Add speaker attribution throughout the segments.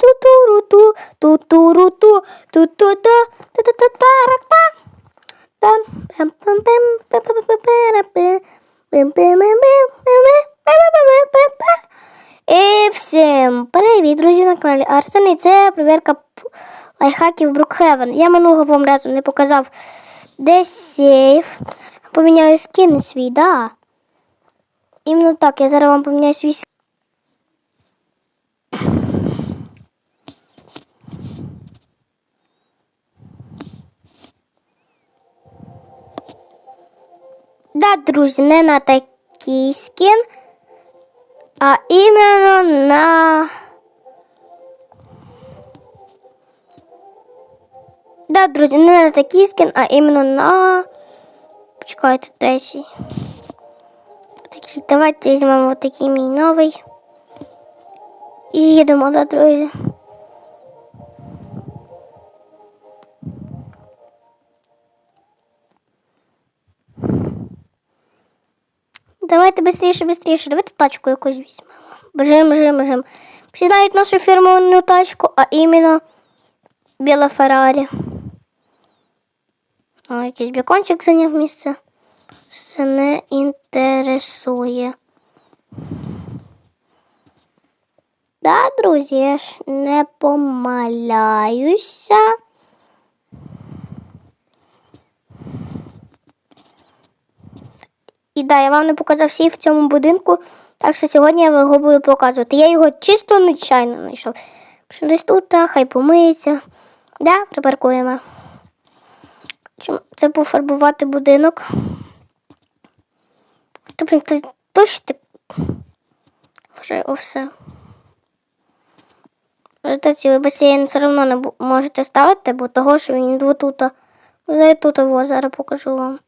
Speaker 1: ту-ту-ру-ту, ту-ту-ру-ту, ту-ту-та, та-та-та-та-ра-та. І всім привіт, друзі, на каналі Арсен. І це перевірка лайфхаків Брукхевен. Я минулого вам разу не показав, де сейф. Поміняю скін свій, да. Іменно так, я зараз вам поміняю свій скін. Да, друзі, не на такий скін, а іменно на. Да, друзі, не на такий скін, а іменно на. Почекайте, третій. Так що давайте візьмемо такий мій новий. І їдемо, да, друзі. Давайте швидше, швидше. Давайте тачку якусь візьмемо. Бежим, бежим, бежим. Всі знають нашу фірмову тачку, а іменно біла Феррарі. А, якийсь бікончик зайняв місце. Це не інтересує. Да, друзі, я ж не помиляюся. І да, я вам не показав всі в цьому будинку, так що сьогодні я його буду показувати. Я його чисто нечайно знайшов. Що десь тут, та, хай помиється. Да, припаркуємо. Це пофарбувати будинок. Та, блін, це точно так. Вже все. Ви басейн все одно не можете ставити, бо того, що він тут. За тут його зараз покажу вам.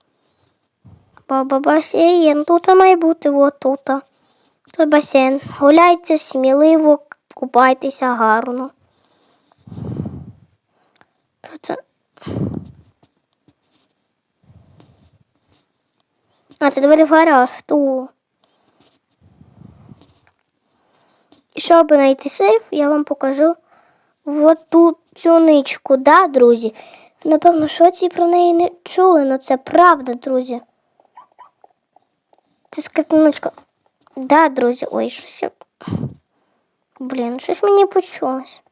Speaker 1: Басейн, тут має бути от тут. Басейн. Гуляйте сміливо, купайтеся гарно. Це? А, це двері в гараж. Ту. Щоб знайти сейф, я вам покажу от ту цю ничку, да, друзі? Напевно, що ці про неї не чули, але це правда, друзі. Це скрипничка. Да, друзі, ой, щось. я- Блін, щось мені почулось.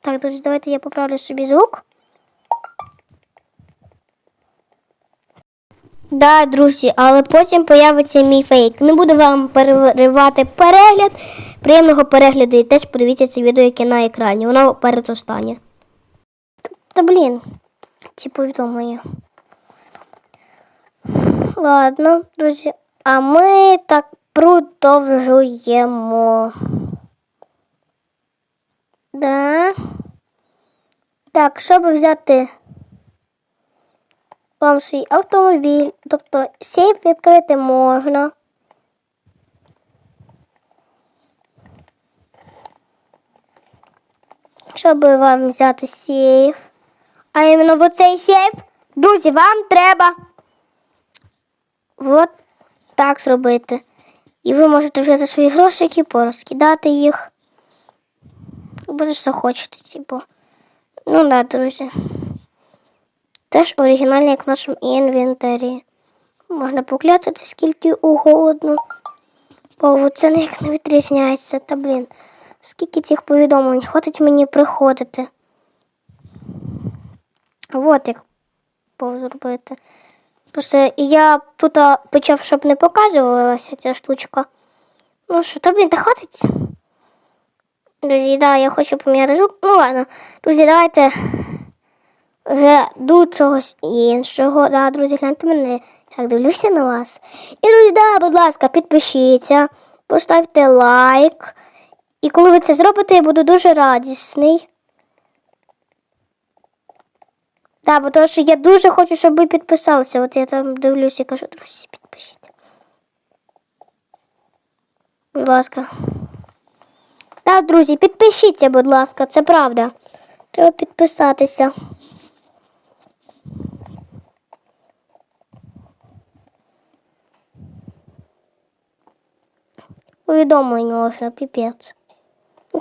Speaker 1: Так, друзі, давайте я поправлю собі звук. Да, друзі, але потім появиться мій фейк. Не буду вам переривати перегляд. Приємного перегляду і теж подивіться це відео, яке на екрані. Воно передостаннє. Та, та блін, ці повідомлення. Ладно, друзі, а ми так продовжуємо. Да. Так, щоб взяти вам свій автомобіль, тобто сейф відкрити можна. Щоб вам взяти сейф. А іменно в оцей сейф, друзі, вам треба от так зробити. І ви можете взяти свої грошики, порозкидати їх. Буде що хочете, типу. Ну да, друзі. Теж оригінальний, як в нашому інвентарі. Можна покляцати скільки угодно. Бо це ніяк не відрізняється. Та блін. Скільки цих повідомлень хватить мені приходити. От як зробити. Просто я тут почав, щоб не показувалася ця штучка. Ну що, та блін, та хватить. Друзі, да, я хочу поміняти звук. Ну ладно, друзі, давайте вже до чогось іншого. Да, друзі, гляньте мене, як дивлюся на вас. І, друзі, да, будь ласка, підпишіться, поставте лайк. І коли ви це зробите, я буду дуже радісний. Так, бо тому що я дуже хочу, щоб ви підписалися. От я там дивлюся і кажу, друзі, підпишіться. Будь ласка. Так, друзі, підпишіться, будь ласка, це правда. Треба підписатися. повідомлень можна, піпець.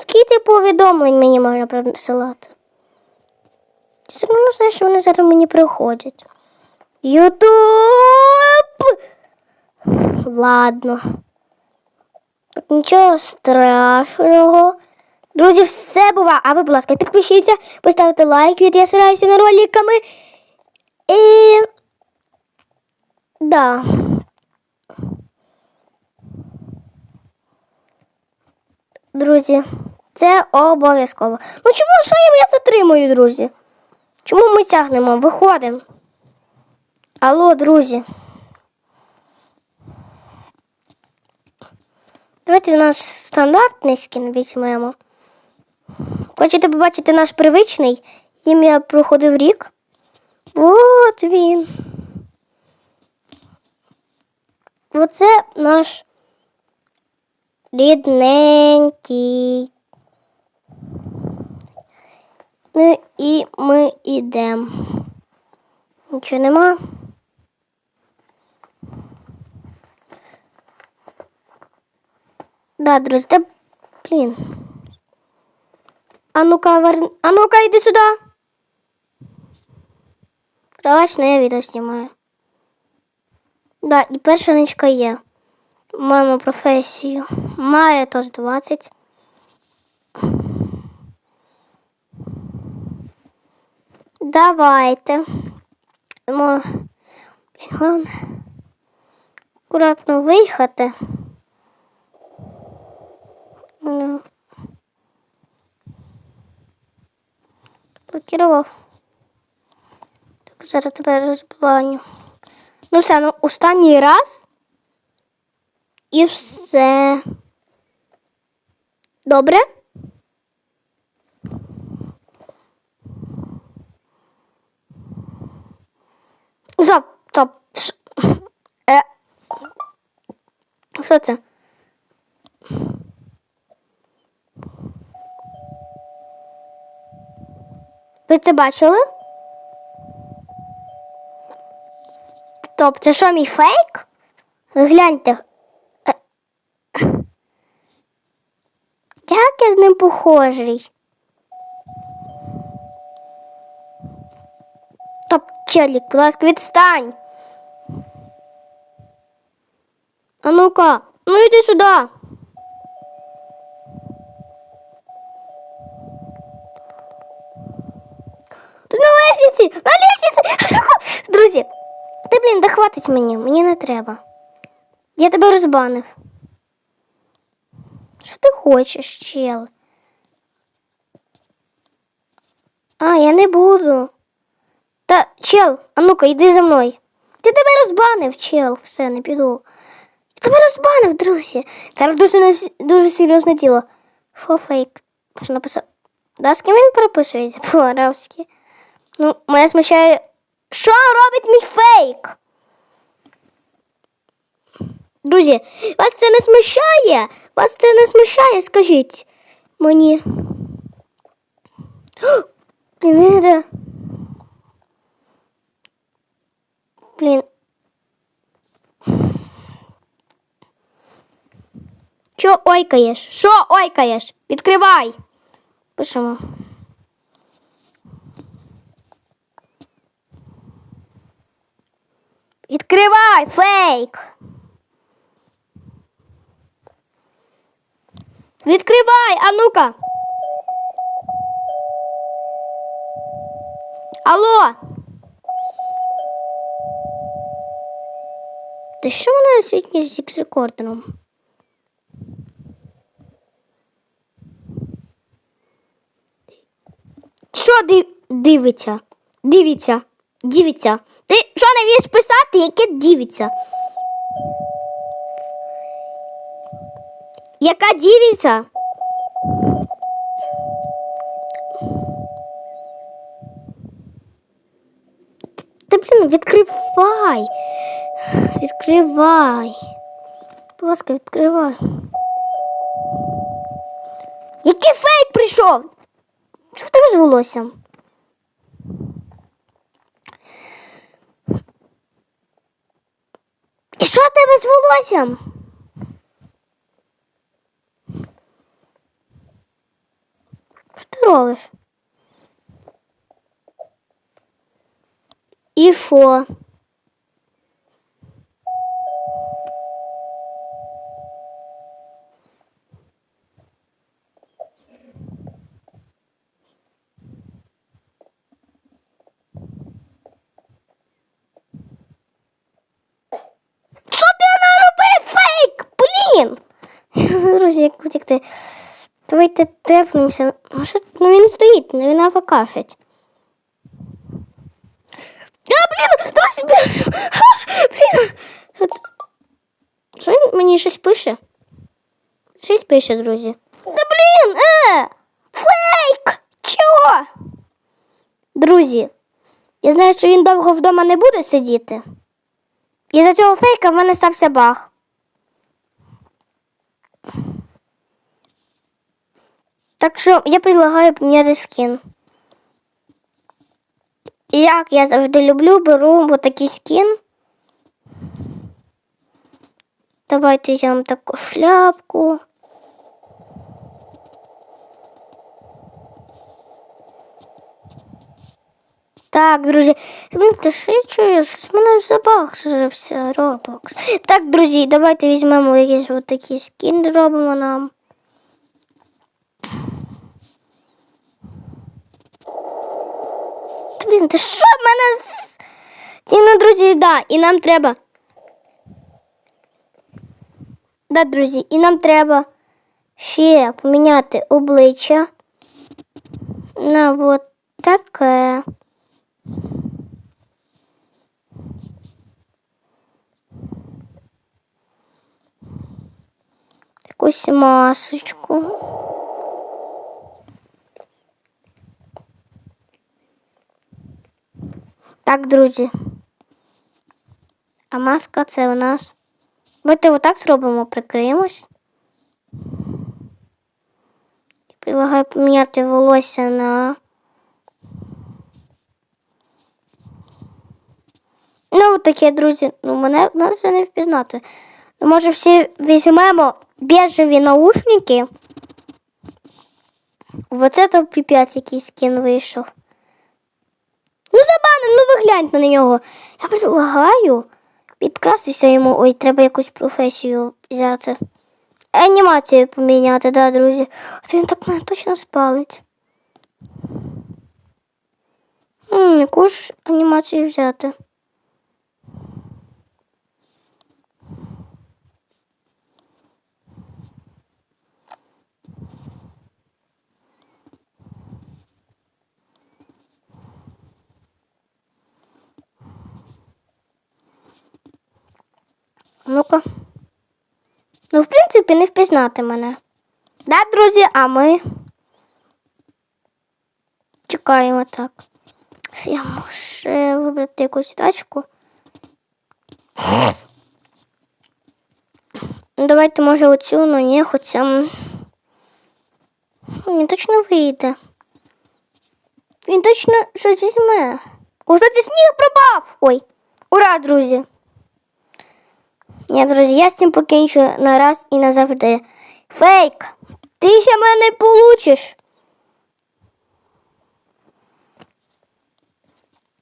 Speaker 1: Скільки повідомлень мені можна присилати? Все одно знаєш, що вони зараз мені приходять. Ютуб! Ладно. Так, Нічого страшного. Друзі, все бува. А ви, будь ласка, підпишіться, поставте лайк, від я стараюся на роликами. І. Да. Друзі, це обов'язково. Ну чому що я, я затримую, друзі? Чому ми тягнемо? Виходимо. Алло, друзі. Давайте наш стандартний скін візьмемо. Хочете побачити наш привичний? Їм я проходив рік. От він. Оце наш рідненький. Ну і ми йдемо. Нічого нема. Да, друзі, та блін. А ну-ка, вер... а ну-ка, йди сюди. Правачно, я відео знімаю. Да, і перша ничка є. Маємо професію. Марія теж 20. Давайте. Мо... Головне. Акуратно виїхати. Ну. Блокував. Так, зараз тебе розбланю. Ну все, ну останній раз. І все. Добре? Стоп. Ш- Е. Що це? Ви це бачили? Стоп, це що мій фейк? Гляньте. Е. Як я з ним похожий? Челік, будь ласка, відстань. А ну-ка, ну йди сюди. Тут на лестниці, на лестниці. Друзі, ти, блін, да хватить мені, мені не треба. Я тебе розбанив. Що ти хочеш, чел? А, я не буду. Та, чел, а ну-ка, йди за мною. Ти тебе розбанив, чел, все, не піду. Я тебе розбанив, друзі. Зараз дуже, дуже серйозне діло. Що фейк? Що написав? Да, з ким він переписується? По-арабськи. Ну, мене смущає. Що робить мій фейк? Друзі, вас це не смущає? Вас це не смущає, скажіть мені. Блін, не Блін. Що ойкаєш? Що ойкаєш? Відкривай. Пишемо. Відкривай, фейк. Відкривай, а ну-ка. Алло. Ти що вона сьогодні з ікс-рекордером? Що див... дивиться? Дивиться. Дивиться. Ти що не вмієш писати, яке дивиться? Яка дивиться? Та блін, відкривай. Відкривай. Будь ласка, відкривай. Який фейк прийшов? Що в тебе з волоссям? І що в тебе з волоссям? Що ти робиш? І що? Друзі, як втікти. Давайте тепнемося. Ну, ну він стоїть, ну він афакашить. А, блін, друзі, блін. Блін. Що? Він мені щось пише? Щось пише, друзі. Да блін, е! Фейк! Чого? Друзі, я знаю, що він довго вдома не буде сидіти. І за цього фейка в мене стався баг. Так що я предлагаю поміняти скін. Як я завжди люблю, беру вот такий скін. Давайте візьмемо таку шляпку. Так, друзі, що чую? Щось в мене забагався Роблокс. Так, друзі, давайте візьмемо якийсь такий скін, робимо нам. Блін, ти що в мене з. Ні, ну, друзі, да, і нам треба. Да, друзі, і нам треба ще поміняти обличчя на от таке. Якусь масочку. Так, друзі. А маска це у нас. Давайте отак зробимо, прикриємось. Предлагаю поміняти волосся на. Ну, таке, друзі. Ну, мене нас не впізнати. Ну, може, всі візьмемо біжеві наушники. Оце там піпець якийсь скін вийшов. Забанив, ну ви гляньте на нього. Я предлагаю підкрастися йому. Ой, треба якусь професію взяти. Анімацію поміняти, да, друзі. А то він так мене точно спалить. Яку ж анімацію взяти? Ну-ка. Ну, в принципі, не впізнати мене. Да, друзі, а ми чекаємо так. Я можу вибрати якусь тачку. Ну, Давайте, може, оцю, ну ні, хоча. Він точно вийде. Він точно щось візьме. О, кстати, сніг пропав! Ой, ура, друзі! Ні, друзі, я з цим покінчу на раз і назавжди. Фейк! Ти ще мене получиш.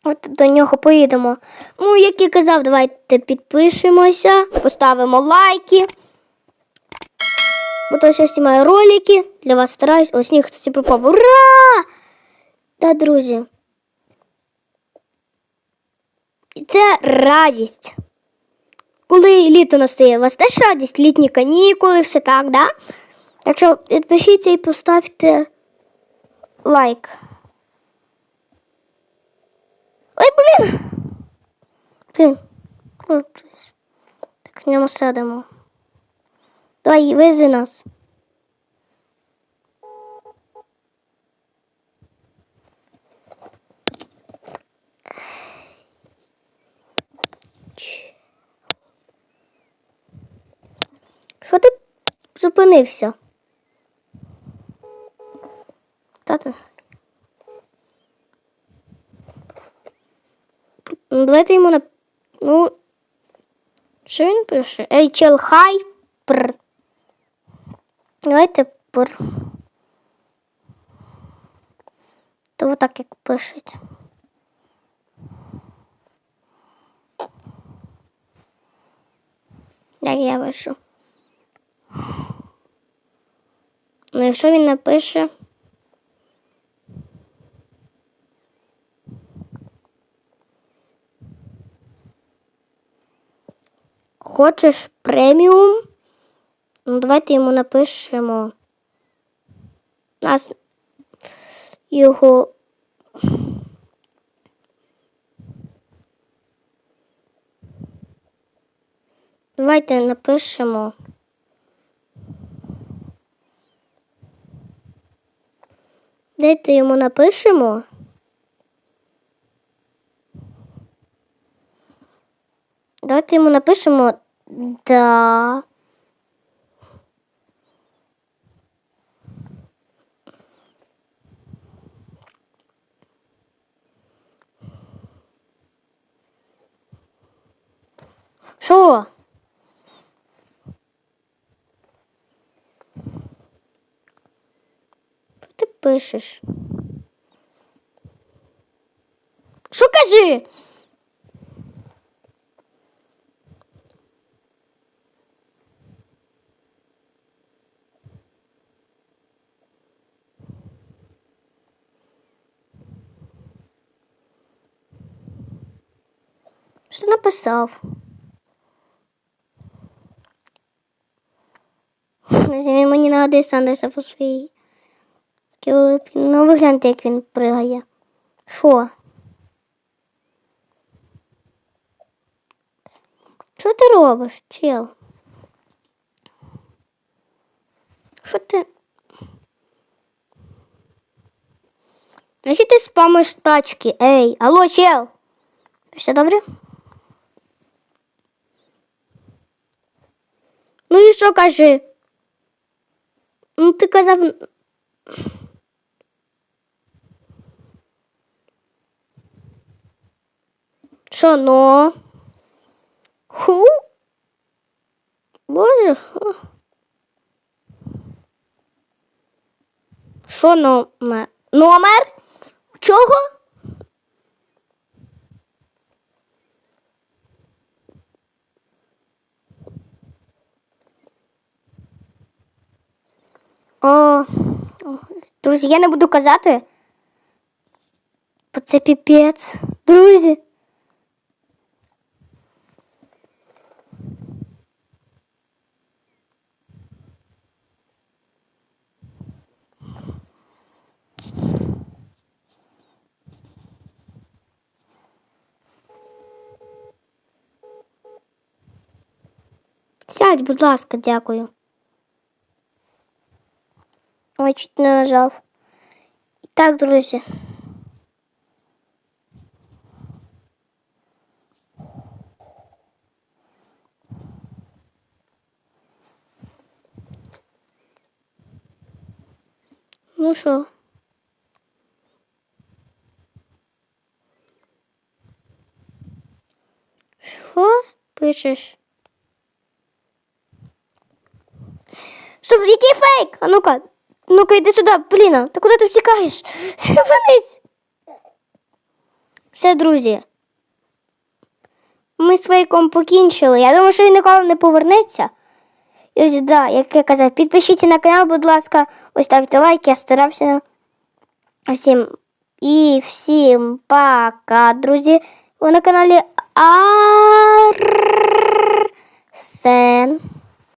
Speaker 1: От до нього поїдемо. Ну, як і казав, давайте підпишемося, поставимо лайки. Бо то я знімаю ролики, для вас стараюсь. Ось сніг, кстати, пропав. Ура! Да, друзі. І це радість. Коли літо настає, у вас теж радість, літні канікули, все так, да? Так що підпишіться і поставте лайк. Ой, блін! Блін. Так в ньому сядемо. Давай, вези нас. Що ти зупинився? Тата. Давайте йому на. Ну. Що він пише? Чел, хай пр. Давайте пр. То отак як пишуть. Як я пишу. Ну, якщо він напише. Хочеш преміум? Ну, давайте йому напишемо. Нас його. Давайте напишемо. Дайте йому напишемо. Давайте йому напишемо да. Що? Що ти пишеш? Що кажи? Що написав? Він мені нагадує Сандерса по своїй. Ну, ви гляньте, як він пригає. Що? Що ти робиш, чел? Що ти? А що ти спамиш тачки? Ей, алло, чел? Все добре? Ну і що кажи? Ну, ти казав. Що, ну? Ху? Боже. Що номер? Номер? Чого? О, друзі, я не буду казати. Це піпець. Друзі. Сядь, будь ласка, дякую. Ой, чуть не нажав. Так, друзі. Ну що? Що пишеш? Який фейк? А ну-ка, ну-ка, йди сюди, Поліна. Та куди ти втікаєш? Зупинись. Все, друзі. Ми з фейком покінчили. Я думаю, що він ніколи не повернеться. І ось, да, як я казав, підпишіться на канал, будь ласка, ось лайк, я старався. Всім і всім пока, друзі. Ви на каналі Арсен.